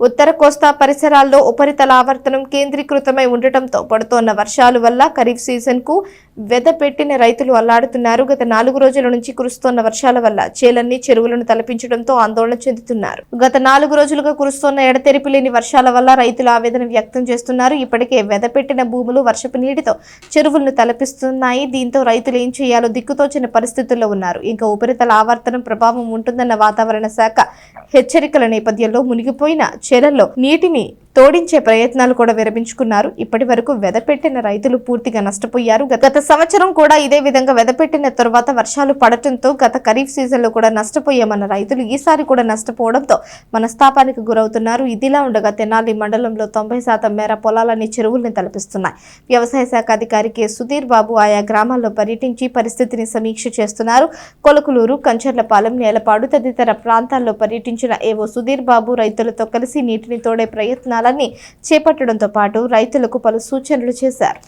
ఉత్తర కోస్తా పరిసరాల్లో ఉపరితల ఆవర్తనం కేంద్రీకృతమై ఉండటంతో పడుతోన్న వర్షాల వల్ల ఖరీఫ్ సీజన్కు వెదపెట్టిన రైతులు అల్లాడుతున్నారు. గత నాలుగు రోజుల నుంచి కురుస్తోన్న వర్షాల వల్ల చేలన్నీ చెరువులను తలపించడంతో ఆందోళన చెందుతున్నారు. గత నాలుగు రోజులుగా కురుస్తోన్న ఎడతెరిపి లేని వర్షాల వల్ల రైతులు ఆవేదన వ్యక్తం చేస్తున్నారు. ఇప్పటికే వెదపెట్టిన భూములు వర్షపు నీటితో చెరువులను తలపిస్తున్నాయి. దీంతో రైతులు ఏం చేయాలో దిక్కుతోచని పరిస్థితుల్లో ఉన్నారు. ఇంకా ఉపరితల ఆవర్తనం ప్రభావం ఉంటుందన్న వాతావరణ శాఖ హెచ్చరికల నేపథ్యంలో మునిగిపోయిన చెరల్లో నీటిని తోడించే ప్రయత్నాలు కూడా విరమించుకున్నారు. ఇప్పటి వరకు వెదపెట్టిన రైతులు పూర్తిగా నష్టపోయారు. గత సంవత్సరం కూడా ఇదే విధంగా వెదపెట్టిన తర్వాత వర్షాలు పడటంతో గత ఖరీఫ్ సీజన్లో కూడా నష్టపోయామన్న రైతులు ఈసారి కూడా నష్టపోవడంతో మనస్తాపానికి గురవుతున్నారు. ఇదిలా ఉండగా తెనాలి మండలంలో తొంభై శాతం మేర పొలాలన్నీ చెరువుల్ని తలపిస్తున్నాయి. వ్యవసాయ శాఖ అధికారి కె. సుధీర్ బాబు ఆయా గ్రామాల్లో పర్యటించి పరిస్థితిని సమీక్ష చేస్తున్నారు. కొలకులూరు కంచర్లపాలెం నేలపాడు తదితర ప్రాంతాల్లో పర్యటించిన ఏవో సుధీర్ బాబు రైతులతో కలిసి నీటిని తోడే ప్రయత్నాలు ప్రయత్నాలన్నీ చేపట్టడంతో పాటు రైతులకు పలు సూచనలు చేశారు.